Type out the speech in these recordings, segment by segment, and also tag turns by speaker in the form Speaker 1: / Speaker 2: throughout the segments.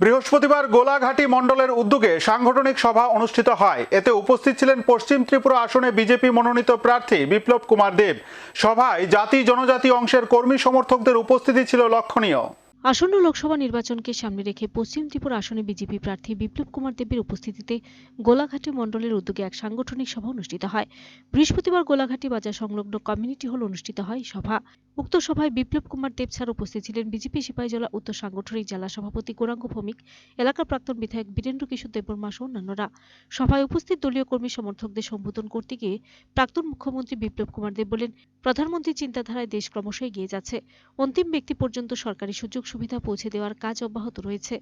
Speaker 1: বৃহস্পতিবার গোলাঘাটি মণ্ডলের উদ্যোগে সাংগঠনিক সভা অনুষ্ঠিত হয়। এতে উপস্থিত ছিলেন পশ্চিম ত্রিপুরা আসনে বিজেপি মনোনীত প্রার্থী বিপ্লব কুমার দেব। সভায় জাতি জনজাতি অংশের কর্মী সমর্থকদের উপস্থিতি ছিল লক্ষণীয়।
Speaker 2: আসন্ন লোকসভা নির্বাচনকে সামনে রেখে পশ্চিম ত্রিপুরা আসনে বিজেপি প্রার্থী বিপ্লব কুমার দেবের উপস্থিতিতে গোলাঘাটি মণ্ডলের উদ্যোগে এক সাংগঠনিক সভা অনুষ্ঠিত হয়। বৃহস্পতিবার গোলাঘাটি বাজার সংলগ্ন কমিউনিটি হল অনুষ্ঠিত হয় সভা। উক্ত সভায় বিপ্লব কুমার দেব স্যার উপস্থিত ছিলেন বিজেপি সিপাহীজলা উত্তর সাংগঠনিক জেলা সভাপতি গৌরাঙ্গ ভৌমিক, এলাকার প্রাক্তন বিধায়ক বীরেন্দ্র কিশোর দেববর্মা সহ অন্যান্যরা। সভায় উপস্থিত দলীয় কর্মী সমর্থকদের সম্বোধন করতে গিয়ে প্রাক্তন মুখ্যমন্ত্রী বিপ্লব কুমার দেব বলেন, প্রধানমন্ত্রীর চিন্তাধারায় দেশ ক্রমশ এগিয়ে যাচ্ছে। অন্তিম ব্যক্তি পর্যন্ত সরকারি সুযোগ সুবিধা পৌঁছে দেওয়ার কাজ অব্যাহত রয়েছে।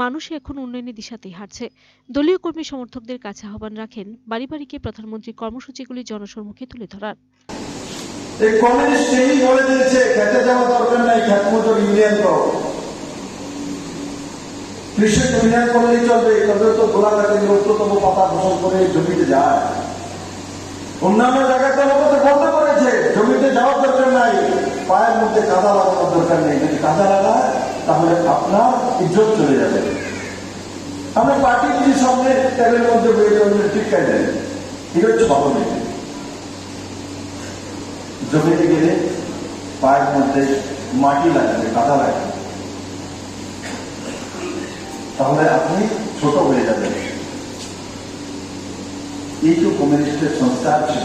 Speaker 2: মানুষ এখন উন্নয়নের দিশাতেই হাঁটছে। দলীয় কর্মী সমর্থকদের কাছে আহ্বান রাখেন বাড়ি বাড়ি গিয়ে প্রধানমন্ত্রীর কর্মসূচিগুলি জনসম্মুখে তুলে ধরার।
Speaker 3: কৃষক করলেই চলবে তো গোলাঘাটে উচ্চতম পাতা ফসল করে জমিতে যায়। অন্যান্য জায়গাতে লোক তো বন্ধ করেছে জমিতে যাওয়ার দরকার নাই পায়ের মধ্যে কাদা লাগানোর দরকার নেই। যদি কাদা লাগায় তাহলে আপনার ইজ্জত চলে যাবে। আমরা পার্টি যদি সামনে ট্যাবের মধ্যে বইয়ে টিকায় দেয় এটা হচ্ছে ভালো নেই। জমিতে গেলে পায়ের মধ্যে মাটি লাগবে কাদা লাগবে। তাহলে আপনি ছোট হয়ে যাবেন। এই তো কমিউনিস্টের সংস্কার ছিল।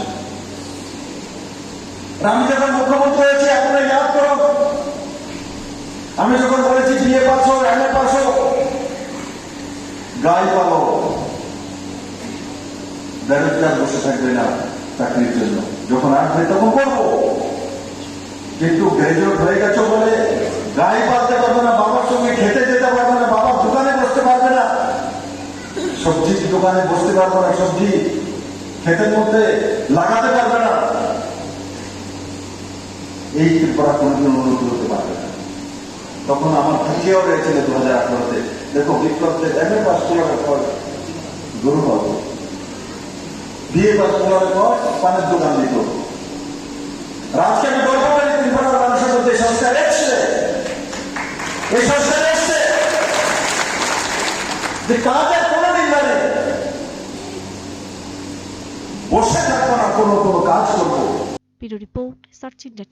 Speaker 3: আমি যখন মুখ্যমন্ত্রী হয়েছে আপনারা ইয়াদ করো। আমি যখন বলেছি পাস হোক এম এ হোক গাই পালো। বেরোজগার বসে থাকবে না চাকরির জন্য। যখন আসবে, তখন করব। কিন্তু গ্রাজুয়েট হয়ে গেছো বলে গাড়ি পালতে পারবে না, বাবার সঙ্গে খেতে যেতে পারবে না বাবার দোকানে বসতে পারবে না। সবজির দোকানে বসতে পারবে না, সবজি ক্ষেতের মধ্যে লাগাতে পারবে না। এই ত্রিপুরা কোনোদিন উন্নতি হতে পারবে না। তখন আমার থাকিয়েও রয়েছিল দু হাজার আঠারোতে। দেখো, বিপ্লবদের এম পাস করার পর গরু পাবো বিয়ে পাস করার পর পানের দোকান দিত আমি গর্ব করি ত্রিপুরার মানুষের মধ্যে সংস্কার এসছে। এই সংস্কার এসছে। যে কাজ আর কোনোদিন বসে থাকব না, কোনো কোনো কাজ করব।
Speaker 2: Bureau report search India